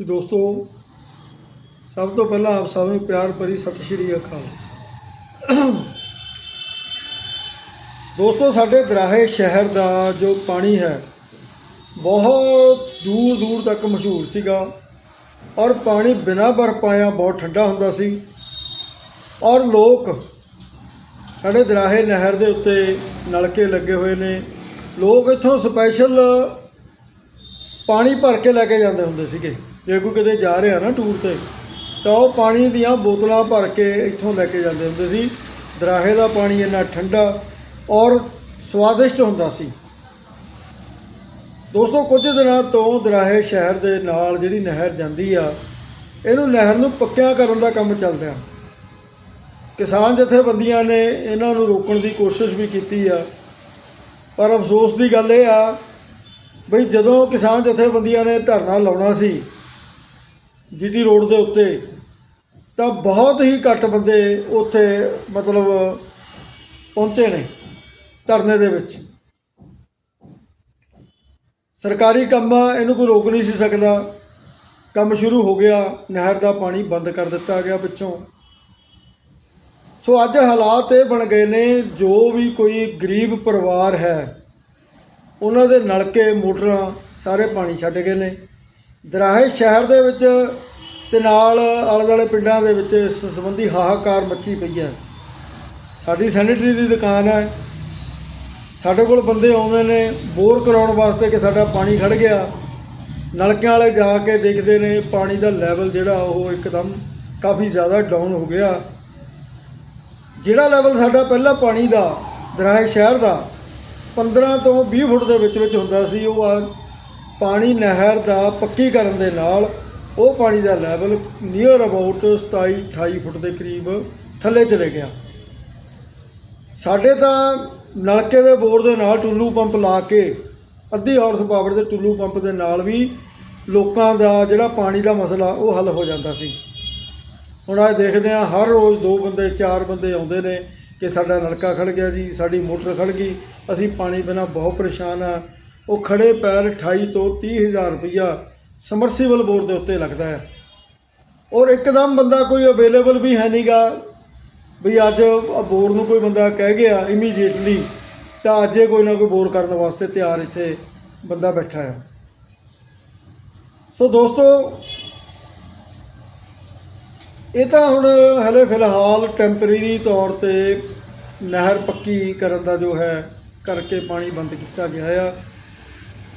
ਵੀ ਦੋਸਤੋ, ਸਭ ਤੋਂ ਪਹਿਲਾਂ ਆਪ ਸਭ ਨੂੰ ਪਿਆਰ ਭਰੀ ਸਤਿ ਸ਼੍ਰੀ ਅਕਾਲ। ਦੋਸਤੋ, ਸਾਡੇ ਦਰਾਹੇ ਸ਼ਹਿਰ ਦਾ ਜੋ ਪਾਣੀ ਹੈ, ਬਹੁਤ ਦੂਰ ਦੂਰ ਤੱਕ ਮਸ਼ਹੂਰ ਸੀਗਾ ਔਰ ਪਾਣੀ ਬਿਨਾਂ ਬਰਫ਼ ਪਾਇਆ ਬਹੁਤ ਠੰਡਾ ਹੁੰਦਾ ਸੀ। ਔਰ ਲੋਕ ਸਾਡੇ ਦਰਾਹੇ ਨਹਿਰ ਦੇ ਉੱਤੇ ਨਲਕੇ ਲੱਗੇ ਹੋਏ ਨੇ। ਲੋਕ ਇੱਥੋਂ ਸਪੈਸ਼ਲ ਪਾਣੀ ਭਰ ਕੇ ਲੈ ਕੇ ਜਾਂਦੇ ਹੁੰਦੇ ਸੀਗੇ। ਜੇ ਕੋਈ ਕਿਤੇ ਜਾ ਰਿਹਾ ਨਾ ਟੂਰ ਤੇ, ਤਾਂ ਉਹ ਪਾਣੀ ਦੀਆਂ ਬੋਤਲਾਂ ਭਰ ਕੇ ਇੱਥੋਂ ਲੈ ਕੇ ਜਾਂਦੇ ਹੁੰਦੇ ਸੀ। ਦਰਾਹੇ ਦਾ ਪਾਣੀ ਇੰਨਾ ਠੰਡਾ ਔਰ ਸਵਾਦਿਸ਼ਟ ਹੁੰਦਾ ਸੀ। ਦੋਸਤੋ, ਕੁਝ ਦਿਨਾਂ ਤੋਂ ਦਰਾਹੇ ਸ਼ਹਿਰ ਦੇ ਨਾਲ ਜਿਹੜੀ ਨਹਿਰ ਜਾਂਦੀ ਆ, ਇਹਨੂੰ ਨਹਿਰ ਨੂੰ ਪੱਕਿਆ ਕਰਨ ਦਾ ਕੰਮ ਚੱਲ ਰਿਹਾ ਕਿਸਾਨ ਜਥੇਬੰਦੀਆਂ ਨੇ ਇਹਨਾਂ ਨੂੰ ਰੋਕਣ ਦੀ ਕੋਸ਼ਿਸ਼ ਵੀ ਕੀਤੀ ਆ। ਪਰ ਅਫਸੋਸ ਦੀ ਗੱਲ ਇਹ ਆ, ਬਈ ਜਦੋਂ ਕਿਸਾਨ ਜਥੇਬੰਦੀਆਂ ਨੇ ਧਰਨਾ ਲਾਉਣਾ ਸੀ ਜੀਟੀ ਰੋਡ ਦੇ ਉੱਤੇ, ਤਾਂ ਬਹੁਤ ਹੀ ਘੱਟ ਬੰਦੇ ਉੱਥੇ ਮਤਲਬ ਪਹੁੰਚੇ ਨੇ ਧਰਨੇ ਦੇ ਵਿੱਚ। ਸਰਕਾਰੀ ਕੰਮ ਇਹਨੂੰ ਕੋਈ ਰੋਕ ਨਹੀਂ ਸੀ ਸਕਦਾ। ਕੰਮ ਸ਼ੁਰੂ ਹੋ ਗਿਆ, ਨਹਿਰ ਦਾ ਪਾਣੀ ਬੰਦ ਕਰ ਦਿੱਤਾ ਗਿਆ ਪਿੱਛੋਂ। ਸੋ ਅੱਜ ਹਾਲਾਤ ਇਹ ਬਣ ਗਏ ਨੇ, ਜੋ ਵੀ ਕੋਈ ਗਰੀਬ ਪਰਿਵਾਰ ਹੈ, ਉਹਨਾਂ ਦੇ ਨਲਕੇ, ਮੋਟਰਾਂ, ਸਾਰੇ ਪਾਣੀ ਛੱਡ ਗਏ ਨੇ। ਦਰਾਹੇ ਸ਼ਹਿਰ ਦੇ ਵਿੱਚ ਤੇ ਨਾਲ ਆਲੇ ਦੁਆਲੇ ਪਿੰਡਾਂ ਦੇ ਵਿੱਚ ਇਸ ਸੰਬੰਧੀ ਹਾਹਾਕਾਰ ਮੱਚੀ ਪਈ ਹੈ। ਸਾਡੀ ਸੈਨੇਟਰੀ ਦੀ ਦੁਕਾਨ ਹੈ। ਸਾਡੇ ਕੋਲ ਬੰਦੇ ਆਉਂਦੇ ਨੇ, ਬੋਰ ਕਰਾਉਣ ਵਾਸਤੇ ਕਿ ਸਾਡਾ ਪਾਣੀ ਖੜ ਗਿਆ। ਨਲਕਿਆਂ ਵਾਲੇ ਜਾ ਕੇ ਦੇਖਦੇ ਨੇ, ਪਾਣੀ ਦਾ ਲੈਵਲ ਜਿਹੜਾ ਉਹ ਇੱਕਦਮ ਕਾਫੀ ਜ਼ਿਆਦਾ ਡਾਊਨ ਹੋ ਗਿਆ। ਜਿਹੜਾ ਲੈਵਲ ਸਾਡਾ ਪਹਿਲਾਂ ਪਾਣੀ ਦਾ, ਦਰਾਹੇ ਸ਼ਹਿਰ ਦਾ 15 ਤੋਂ 20 ਫੁੱਟ ਦੇ ਵਿੱਚ ਵਿੱਚ ਹੁੰਦਾ ਸੀ, ਉਹ ਆ ਪਾਣੀ ਨਹਿਰ ਦਾ ਪੱਕੀ ਕਰਨ ਦੇ ਨਾਲ ਉਹ ਪਾਣੀ ਦਾ ਲੈਵਲ ਨੀਅਰ ਅਬਾਊਟ 27 28 ਫੁੱਟ ਦੇ ਕਰੀਬ ਥੱਲੇ ਚਲੇ ਗਿਆ। ਸਾਡੇ ਤਾਂ ਨਲਕੇ ਦੇ ਬੋਰ ਦੇ ਨਾਲ ਟੁੱਲੂ ਪੰਪ ਲਾ ਕੇ, ਅੱਧੀ ਹਾਰਸ ਪਾਵਰ ਦੇ ਟੁੱਲੂ ਪੰਪ ਦੇ ਨਾਲ ਵੀ ਲੋਕਾਂ ਦਾ ਜਿਹੜਾ ਪਾਣੀ ਦਾ ਮਸਲਾ, ਉਹ ਹੱਲ ਹੋ ਜਾਂਦਾ ਸੀ। ਹੁਣ ਅੱਜ ਦੇਖਦੇ ਆ ਹਰ ਰੋਜ਼ ਦੋ ਬੰਦੇ, ਚਾਰ ਬੰਦੇ ਆਉਂਦੇ ਨੇ ਕਿ ਸਾਡਾ ਨਲਕਾ ਖੜ ਗਿਆ ਜੀ, ਸਾਡੀ ਮੋਟਰ ਖੜ ਗਈ, ਅਸੀਂ ਪਾਣੀ ਬਿਨਾਂ ਬਹੁਤ ਪਰੇਸ਼ਾਨ ਆ ਉਹ ਖੜੇ ਪੈਰ 28 ਤੋਂ 30 ਹਜ਼ਾਰ ਰੁਪਈਆ ਸਮਰਸੀਬਲ ਬੋਰ ਦੇ ਉੱਤੇ ਲੱਗਦਾ ਹੈ। ਔਰ ਇੱਕਦਮ ਬੰਦਾ ਕੋਈ ਅਵੇਲੇਬਲ ਵੀ ਹੈ ਨਹੀਂਗਾ ਵੀ ਅੱਜ ਬੋਰ ਨੂੰ ਕੋਈ ਬੰਦਾ ਕਹਿ ਗਿਆ ਇਮੀਡੀਏਟਲੀ ਤਾਂ ਅੱਜੇ ਕੋਈ ਨਾ ਕੋਈ ਬੋਰ ਕਰਨ ਵਾਸਤੇ ਤਿਆਰ ਇੱਥੇ ਬੰਦਾ ਬੈਠਾ ਹੈ। ਸੋ ਦੋਸਤੋ, ਇਹ ਤਾਂ ਹੁਣ ਹਲੇ ਫਿਲਹਾਲ ਟੈਂਪਰੇਰੀ ਤੌਰ ਤੇ ਨਹਿਰ ਪੱਕੀ ਕਰਨ ਦਾ ਜੋ ਹੈ, ਕਰਕੇ ਪਾਣੀ ਬੰਦ ਕੀਤਾ ਗਿਆ ਆ।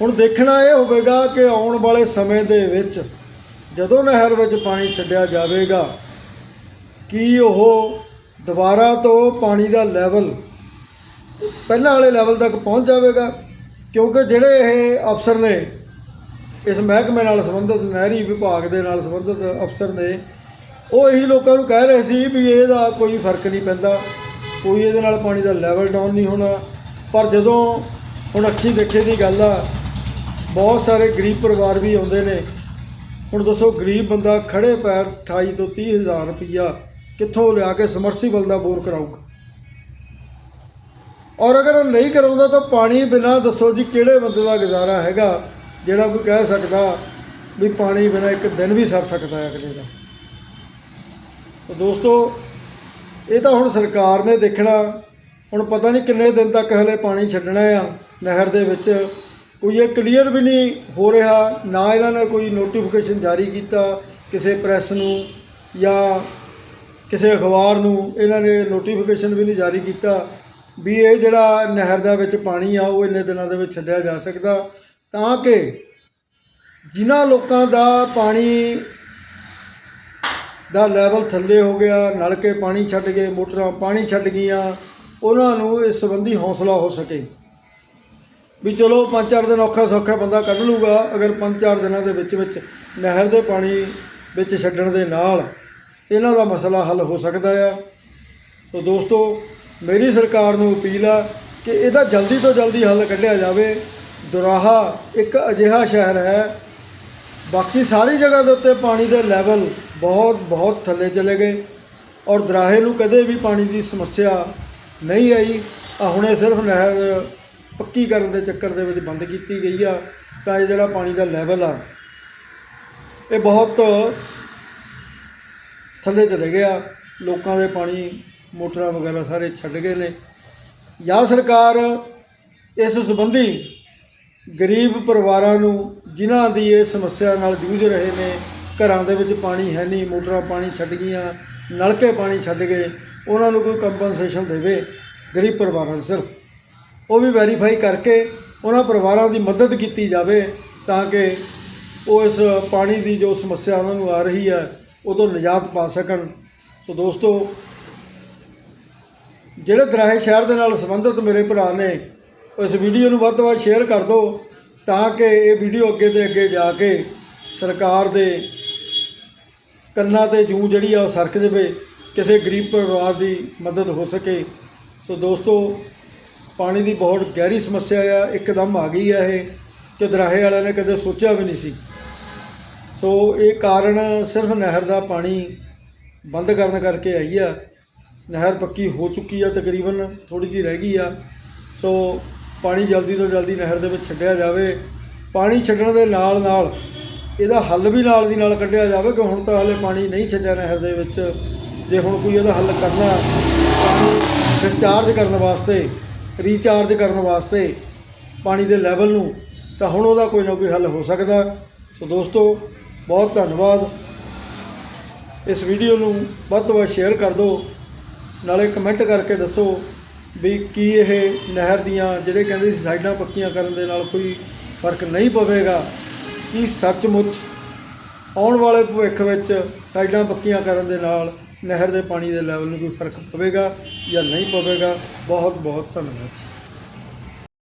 ਹੁਣ ਦੇਖਣਾ ਇਹ ਹੋਵੇਗਾ ਕਿ ਆਉਣ ਵਾਲੇ ਸਮੇਂ ਦੇ ਵਿੱਚ ਜਦੋਂ ਨਹਿਰ ਵਿੱਚ ਪਾਣੀ ਛੱਡਿਆ ਜਾਵੇਗਾ, ਕੀ ਉਹ ਦੁਬਾਰਾ ਤੋਂ ਪਾਣੀ ਦਾ ਲੈਵਲ ਪਹਿਲਾਂ ਵਾਲੇ ਲੈਵਲ ਤੱਕ ਪਹੁੰਚ ਜਾਵੇਗਾ? ਕਿਉਂਕਿ ਜਿਹੜੇ ਇਹ ਅਫਸਰ ਨੇ, ਇਸ ਮਹਿਕਮੇ ਨਾਲ ਸੰਬੰਧਿਤ, ਨਹਿਰੀ ਵਿਭਾਗ ਦੇ ਨਾਲ ਸੰਬੰਧਿਤ ਅਫਸਰ ਨੇ, ਉਹ ਇਹੀ ਲੋਕਾਂ ਨੂੰ ਕਹਿ ਰਹੇ ਸੀ ਵੀ ਇਹਦਾ ਕੋਈ ਫ਼ਰਕ ਨਹੀਂ ਪੈਂਦਾ, ਕੋਈ ਇਹਦੇ ਨਾਲ ਪਾਣੀ ਦਾ ਲੈਵਲ ਡਾਊਨ ਨਹੀਂ ਹੋਣਾ। ਪਰ ਜਦੋਂ ਹੁਣ ਅੱਖੀ ਦੇਖੇ ਦੀ ਗੱਲ ਆ ਬਹੁਤ ਸਾਰੇ ਗਰੀਬ ਪਰਿਵਾਰ ਵੀ ਆਉਂਦੇ ਨੇ। ਹੁਣ ਦੱਸੋ, ਗਰੀਬ ਬੰਦਾ ਖੜੇ ਪੈਰ 28 ਤੋਂ 30 ਹਜ਼ਾਰ ਰੁਪਈਆ ਕਿੱਥੋਂ ਲਿਆ ਕੇ ਸਮਰਸੀਬਲ ਦਾ ਬੋਰ ਕਰਾਊਗਾ? ਔਰ ਅਗਰ ਨਹੀਂ ਕਰਾਉਂਦਾ ਤਾਂ ਪਾਣੀ ਬਿਨਾ ਦੱਸੋ ਜੀ ਕਿਹੜੇ ਬੰਦੇ ਦਾ ਗੁਜ਼ਾਰਾ ਹੈਗਾ, ਜਿਹੜਾ ਕੋਈ ਕਹਿ ਸਕਦਾ ਵੀ ਪਾਣੀ ਬਿਨਾ ਇੱਕ ਦਿਨ ਵੀ ਸਰ ਸਕਦਾ ਹੈ ਅਗਲੇ ਦਾ। ਤਾਂ ਦੋਸਤੋ, ਇਹ ਤਾਂ ਹੁਣ ਸਰਕਾਰ ਨੇ ਦੇਖਣਾ, ਹੁਣ ਪਤਾ ਨਹੀਂ ਕਿੰਨੇ ਦਿਨ ਤੱਕ ਹਲੇ ਪਾਣੀ ਛੱਡਣਾ ਆ ਨਹਿਰ ਦੇ ਵਿੱਚ। ਕੋਈ ਇਹ ਕਲੀਅਰ ਵੀ ਨਹੀਂ ਹੋ ਰਿਹਾ, ਨਾ ਇਹਨਾਂ ਨੇ ਕੋਈ ਨੋਟੀਫਿਕੇਸ਼ਨ ਜਾਰੀ ਕੀਤਾ ਕਿਸੇ ਪ੍ਰੈਸ ਨੂੰ ਜਾਂ ਕਿਸੇ ਅਖਬਾਰ ਨੂੰ, ਇਹਨਾਂ ਨੇ ਨੋਟੀਫਿਕੇਸ਼ਨ ਵੀ ਨਹੀਂ ਜਾਰੀ ਕੀਤਾ ਵੀ ਇਹ ਜਿਹੜਾ ਨਹਿਰ ਦੇ ਵਿੱਚ ਪਾਣੀ ਆ, ਉਹ ਇੰਨੇ ਦਿਨਾਂ ਦੇ ਵਿੱਚ ਛੱਡਿਆ ਜਾ ਸਕਦਾ। ਤਾਂ ਕਿ ਜਿਨ੍ਹਾਂ ਲੋਕਾਂ ਦਾ ਪਾਣੀ ਦਾ ਲੈਵਲ ਥੱਲੇ ਹੋ ਗਿਆ, ਨਲਕੇ ਪਾਣੀ ਛੱਡ ਗਏ, ਮੋਟਰਾਂ ਪਾਣੀ ਛੱਡ ਗਈਆਂ, ਉਹਨਾਂ ਨੂੰ ਇਸ ਸੰਬੰਧੀ ਹੌਸਲਾ ਹੋ ਸਕੇ। ਵੀ ਚਲੋ ਪੰਜ ਚਾਰ ਦਿਨ ਔਖਾ ਸੌਖਾ ਬੰਦਾ ਕੱਢ ਲੂਗਾ ਅਗਰ ਪੰਜ ਚਾਰ ਦਿਨਾਂ ਦੇ ਵਿੱਚ ਵਿੱਚ ਨਹਿਰ ਦੇ ਪਾਣੀ ਵਿੱਚ ਛੱਡਣ ਦੇ ਨਾਲ ਇਹਨਾਂ ਦਾ ਮਸਲਾ ਹੱਲ ਹੋ ਸਕਦਾ ਆ। ਸੋ ਦੋਸਤੋ, ਮੇਰੀ ਸਰਕਾਰ ਨੂੰ ਅਪੀਲ ਆ ਕਿ ਇਹਦਾ ਜਲਦੀ ਤੋਂ ਜਲਦੀ ਹੱਲ ਕੱਢਿਆ ਜਾਵੇ। ਦੁਰਾਹਾ ਇੱਕ ਅਜਿਹਾ ਸ਼ਹਿਰ ਹੈ, ਬਾਕੀ ਸਾਰੀ ਜਗ੍ਹਾ ਦੇ ਉੱਤੇ ਪਾਣੀ ਦੇ ਲੈਵਲ ਬਹੁਤ ਬਹੁਤ ਥੱਲੇ ਚਲੇ ਗਏ ਔਰ ਦਰਾਹੇ ਨੂੰ ਕਦੇ ਵੀ ਪਾਣੀ ਦੀ ਸਮੱਸਿਆ ਨਹੀਂ ਆਈ। ਆ ਹੁਣੇ ਸਿਰਫ ਨਹਿਰ ਪੱਕੀ ਕਰਨ ਦੇ ਚੱਕਰ ਦੇ ਵਿੱਚ ਬੰਦ ਕੀਤੀ ਗਈ ਆ, ਤਾਂ ਇਹ ਜਿਹੜਾ ਪਾਣੀ ਦਾ ਲੈਵਲ ਆ, ਇਹ ਬਹੁਤ ਥੱਲੇ ਚਲੇ ਗਿਆ। ਲੋਕਾਂ ਦੇ ਪਾਣੀ, ਮੋਟਰਾਂ ਵਗੈਰਾ ਸਾਰੇ ਛੱਡ ਗਏ ਨੇ। ਜਾਂ ਸਰਕਾਰ ਇਸ ਸੰਬੰਧੀ ਗਰੀਬ ਪਰਿਵਾਰਾਂ ਨੂੰ, ਜਿਨ੍ਹਾਂ ਦੀ ਇਹ ਸਮੱਸਿਆ ਨਾਲ ਜੂਝ ਰਹੇ ਨੇ, ਘਰਾਂ ਦੇ ਵਿੱਚ ਪਾਣੀ ਹੈ ਨਹੀਂ, ਮੋਟਰਾਂ ਪਾਣੀ ਛੱਡ ਗਈਆਂ, ਨਲਕੇ ਪਾਣੀ ਛੱਡ ਗਏ, ਉਹਨਾਂ ਨੂੰ ਕੋਈ ਕੰਪਨਸੇਸ਼ਨ ਦੇਵੇ, ਗਰੀਬ ਪਰਿਵਾਰਾਂ ਨੂੰ ਸਿਰਫ। ਉਹ ਵੀ ਵੈਰੀਫਾਈ ਕਰਕੇ ਉਹਨਾਂ ਪਰਿਵਾਰਾਂ ਦੀ ਮਦਦ ਕੀਤੀ ਜਾਵੇ ਤਾਂ ਕਿ ਉਹ ਇਸ ਪਾਣੀ ਦੀ ਜੋ ਸਮੱਸਿਆ ਉਹਨਾਂ ਨੂੰ ਆ ਰਹੀ ਹੈ, ਉਹ ਤੋਂ ਨਿਜਾਤ ਪਾ ਸਕਣ। ਸੋ ਦੋਸਤੋ, ਜਿਹੜੇ ਦਰਾਹੇ ਸ਼ਹਿਰ ਦੇ ਨਾਲ ਸੰਬੰਧਿਤ ਮੇਰੇ ਭਰਾ ਨੇ ਇਸ ਵੀਡੀਓ ਨੂੰ ਵੱਧ ਤੋਂ ਵੱਧ ਸ਼ੇਅਰ ਕਰ ਦਿਓ ਤਾਂ ਕਿ ਇਹ ਵੀਡੀਓ ਅੱਗੇ ਤੇ ਅੱਗੇ ਜਾ ਕੇ ਸਰਕਾਰ ਦੇ ਕੰਨਾਂ ਤੇ ਜੂੰ ਜਿਹੜੀ ਆ ਉਹ ਸਰਕ ਜਾਵੇ, ਕਿਸੇ ਗਰੀਬ ਪਰਿਵਾਰ ਦੀ ਮਦਦ ਹੋ ਸਕੇ। ਸੋ ਦੋਸਤੋ ਪਾਣੀ ਦੀ ਬਹੁਤ ਗਹਿਰੀ ਸਮੱਸਿਆ ਆ, ਇੱਕਦਮ ਆ ਗਈ ਆ ਇਹ ਕਿ ਦਰਾਹੇ ਵਾਲਿਆਂ ਨੇ ਕਦੇ ਸੋਚਿਆ ਵੀ ਨਹੀਂ ਸੀ। ਸੋ ਇਹ ਕਾਰਨ ਸਿਰਫ ਨਹਿਰ ਦਾ ਪਾਣੀ ਬੰਦ ਕਰਨ ਕਰਕੇ ਆਈ ਆ। ਨਹਿਰ ਪੱਕੀ ਹੋ ਚੁੱਕੀ ਆ, ਤਕਰੀਬਨ ਥੋੜੀ ਜਿਹੀ ਰਹਿ ਗਈ ਆ। ਸੋ ਪਾਣੀ ਜਲਦੀ ਤੋਂ ਜਲਦੀ ਨਹਿਰ ਦੇ ਵਿੱਚ ਛੱਡਿਆ ਜਾਵੇ। ਪਾਣੀ ਛੱਡਣ ਦੇ ਨਾਲ ਨਾਲ ਇਹਦਾ ਹੱਲ ਵੀ ਨਾਲ ਦੀ ਨਾਲ ਕੱਢਿਆ ਜਾਵੇ, ਕਿ ਹੁਣ ਤਾਂ ਹਲੇ ਪਾਣੀ ਨਹੀਂ ਛੱਡਿਆ ਨਹਿਰ ਦੇ ਵਿੱਚ। ਜੇ ਹੁਣ ਕੋਈ ਇਹਦਾ ਹੱਲ ਕਰਨਾ ਡਿਸਚਾਰਜ ਕਰਨ ਵਾਸਤੇ ਰੀਚਾਰਜ ਕਰਨ ਵਾਸਤੇ ਪਾਣੀ ਦੇ ਲੈਵਲ ਨੂੰ, ਤਾਂ ਹੁਣ ਉਹਦਾ ਕੋਈ ਨਾ ਕੋਈ ਹੱਲ ਹੋ ਸਕਦਾ। ਸੋ ਦੋਸਤੋ, ਬਹੁਤ ਧੰਨਵਾਦ। ਇਸ ਵੀਡੀਓ ਨੂੰ ਵੱਧ ਤੋਂ ਵੱਧ ਸ਼ੇਅਰ ਕਰ ਦਿਓ। ਨਾਲੇ ਕਮੈਂਟ ਕਰਕੇ ਦੱਸੋ ਵੀ ਕੀ ਇਹ ਨਹਿਰ ਦੀਆਂ ਜਿਹੜੇ ਕਹਿੰਦੇ ਸੀ ਸਾਈਡਾਂ ਪੱਕੀਆਂ ਕਰਨ ਦੇ ਨਾਲ ਕੋਈ ਫ਼ਰਕ ਨਹੀਂ ਪਵੇਗਾ। ਕੀ ਸੱਚਮੁੱਚ ਆਉਣ ਵਾਲੇ ਭਵਿੱਖ ਵਿੱਚ ਸਾਈਡਾਂ ਪੱਕੀਆਂ ਕਰਨ ਦੇ ਨਾਲ ਨਹਿਰ ਦੇ ਪਾਣੀ ਦੇ ਲੈਵਲ ਨੂੰ ਕੋਈ ਫ਼ਰਕ ਪਵੇਗਾ ਜਾਂ ਨਹੀਂ ਪਵੇਗਾ ਬਹੁਤ ਬਹੁਤ ਧੰਨਵਾਦ।